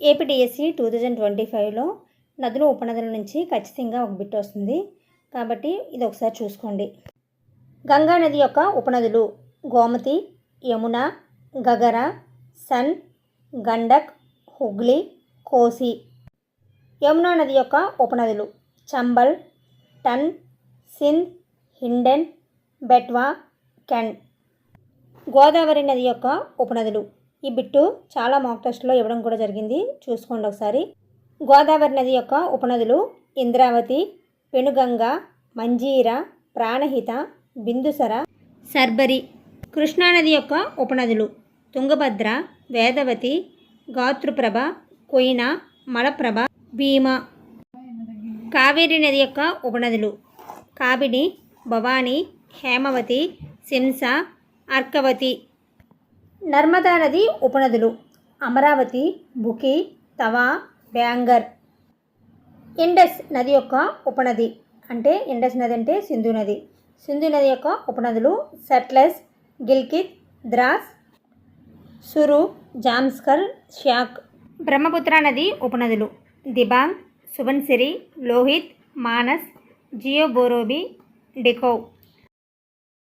APDSC two thousand twenty ఫైవ్లో నదులు ఉపనదుల నుంచి ఖచ్చితంగా ఒక బిట్ వస్తుంది. కాబట్టి ఇది ఒకసారి చూసుకోండి. గంగా నది యొక్క ఉపనదులు గోమతి యమున గగర సన్ గండక్ హుగ్లీ కోసి. యమునా నది యొక్క ఉపనదులు చంబల్ టన్ సింధ్ హిండెన్ బెట్వా కెన్. గోదావరి నది యొక్క ఉపనదులు ఈ బిట్టు చాలా మాక్ టెస్ట్లో ఇవ్వడం కూడా జరిగింది. చూసుకోండి ఒకసారి. గోదావరి నది యొక్క ఉపనదులు ఇంద్రావతి పెనుగంగ మంజీర ప్రాణహిత బిందుసర సర్బరి కృష్ణానది యొక్క ఉపనదులు తుంగభద్ర వేదవతి గాతృప్రభ కొయిన మలప్రభ భీమ. కావేరి నది యొక్క ఉపనదులు కాబిని భవాని హేమవతి సింస అర్కవతి. నర్మదా నది ఉపనదులు అమరావతి బుకి తవా బ్యాంగర్. ఇండస్ నది యొక్క ఉపనది అంటే ఇండస్ నది అంటే సింధు నది. సింధు నది యొక్క ఉపనదులు సెట్లెస్ గిల్కిత్ ద్రాస్ సురు జామ్స్కర్ షాక్ బ్రహ్మపుత్ర నది ఉపనదులు దిబాంగ్ సుబన్సిరి లోహిత్ మానస్ జియోబోరోబి డికోవ్